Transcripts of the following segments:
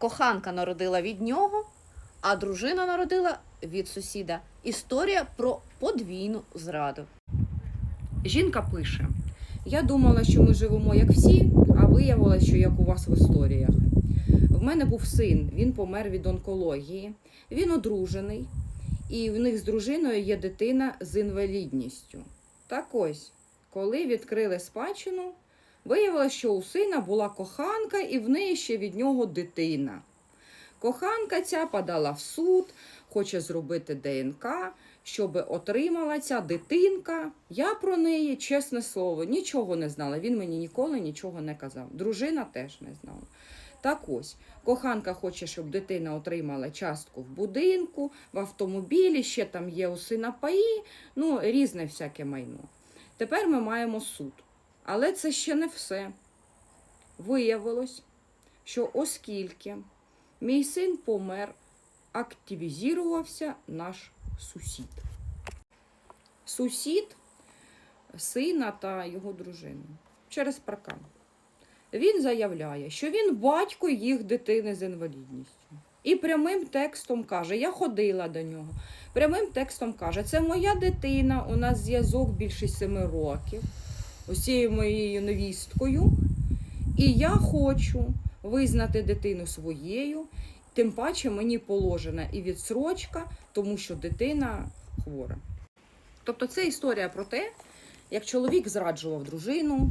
Коханка народила від нього, а дружина народила від сусіда. Історія про подвійну зраду. Жінка пише: Я думала, що ми живемо як всі, а виявилося, що як у вас в історіях. В мене був син, він помер від онкології, він одружений, і в них з дружиною є дитина з інвалідністю. Так ось, коли відкрили спадщину, виявилося, що у сина була коханка, і в неї ще від нього дитина. Коханка ця подала в суд, хоче зробити ДНК, щоб отримала ця дитинка. Я про неї, чесне слово, нічого не знала. Він мені ніколи нічого не казав. Дружина теж не знала. Так ось, коханка хоче, щоб дитина отримала частку в будинку, в автомобілі, ще там є у сина паї, ну, різне всяке майно. Тепер ми маємо суд. Але це ще не все. Виявилось, що оскільки мій син помер, активізувався наш сусід. Сусід сина та його дружини через паркан. Він заявляє, що він батько їх дитини з інвалідністю. І прямим текстом каже: Я ходила до нього. Прямим текстом каже, це моя дитина, у нас зв'язок більше семи років, ось цією моєю невісткою. І я хочу визнати дитину своєю, тим паче мені положена і відсрочка, тому що дитина хвора. Тобто це історія про те, як чоловік зраджував дружину,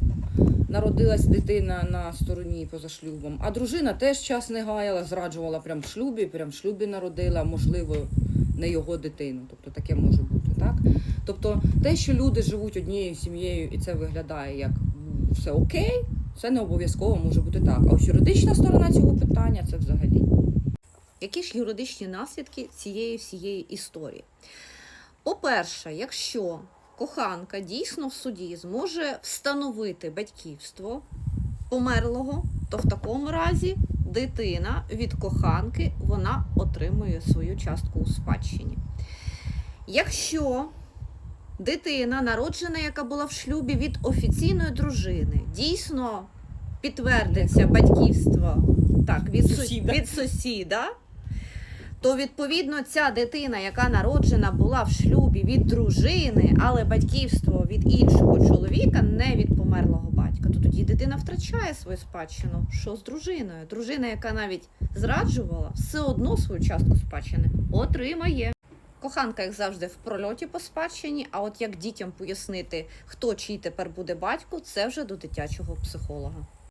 народилась дитина на стороні поза шлюбом, а дружина теж час не гаяла, зраджувала прямо в шлюбі, прямо в шлюбі народила, можливо, не його дитину. Тобто таке може бути, так? Тобто те, що люди живуть однією сім'єю і це виглядає як все окей, це не обов'язково може бути так. А ось юридична сторона цього питання це взагалі. Які ж юридичні наслідки цієї всієї історії? По-перше, якщо коханка дійсно в суді зможе встановити батьківство померлого, то в такому разі дитина від коханки вона отримує свою частку у спадщині. Якщо дитина, народжена, яка була в шлюбі від офіційної дружини, дійсно підтвердиться батьківство так, від, Сусіда. від сусіда, то відповідно ця дитина, яка народжена була в шлюбі від дружини, але батьківство від іншого чоловіка, не від померлого батька, то тоді дитина втрачає свою спадщину. Що з дружиною? Дружина, яка навіть зраджувала, все одно свою частку спадщини отримає. Коханка, як завжди, в прольоті по спадщині, а от як дітям пояснити, хто чий тепер буде батько, це вже до дитячого психолога.